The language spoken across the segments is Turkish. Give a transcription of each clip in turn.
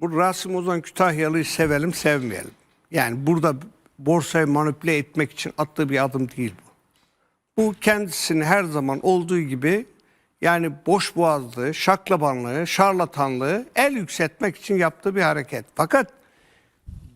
Bu Rasim Ozan Kütahyalı'yı sevelim sevmeyelim. Yani burada borsayı manipüle etmek için attığı bir adım değil bu. Bu kendisini her zaman olduğu gibi yani boş boğazlığı, şaklabanlığı, şarlatanlığı el yükseltmek için yaptığı bir hareket. Fakat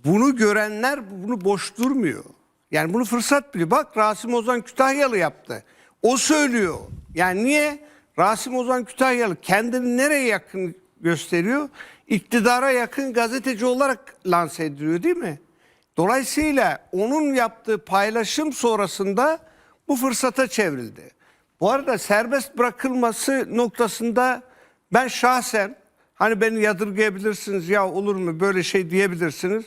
bunu görenler bunu boş durmuyor. Yani bunu fırsat biliyor. Bak Rasim Ozan Kütahyalı yaptı. O söylüyor. Yani niye? Rasim Ozan Kütahyalı kendini nereye yakın gösteriyor? İktidara yakın gazeteci olarak lanse ediliyor değil mi? Dolayısıyla onun yaptığı paylaşım sonrasında bu fırsata çevrildi. Bu arada serbest bırakılması noktasında ben şahsen hani beni yadırgayabilirsiniz ya olur mu böyle şey diyebilirsiniz.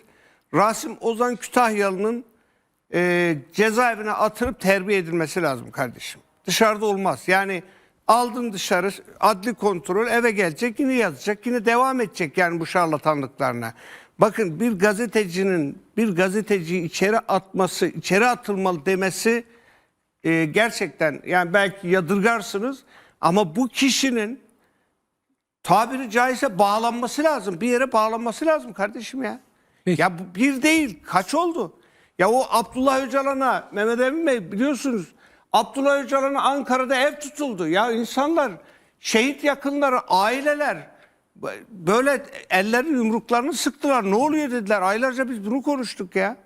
Rasim Ozan Kütahyalı'nın e, cezaevine atılıp terbiye edilmesi lazım kardeşim. Dışarıda olmaz. Yani aldın dışarı adli kontrol eve gelecek yine yazacak yine devam edecek yani bu şarlatanlıklarına. Bakın bir gazetecinin bir gazeteciyi içeri atması, içeri atılmalı demesi e, gerçekten yani belki yadırgarsınız ama bu kişinin tabiri caizse bağlanması lazım. Bir yere bağlanması lazım kardeşim ya. Peki. Ya bir değil kaç oldu? Ya o Abdullah Öcalan'a Mehmet Emin Bey biliyorsunuz Abdullah Öcalan'a Ankara'da ev tutuldu. Ya insanlar şehit yakınları aileler böyle ellerin yumruklarını sıktılar. Ne oluyor dediler. Aylarca biz bunu konuştuk ya.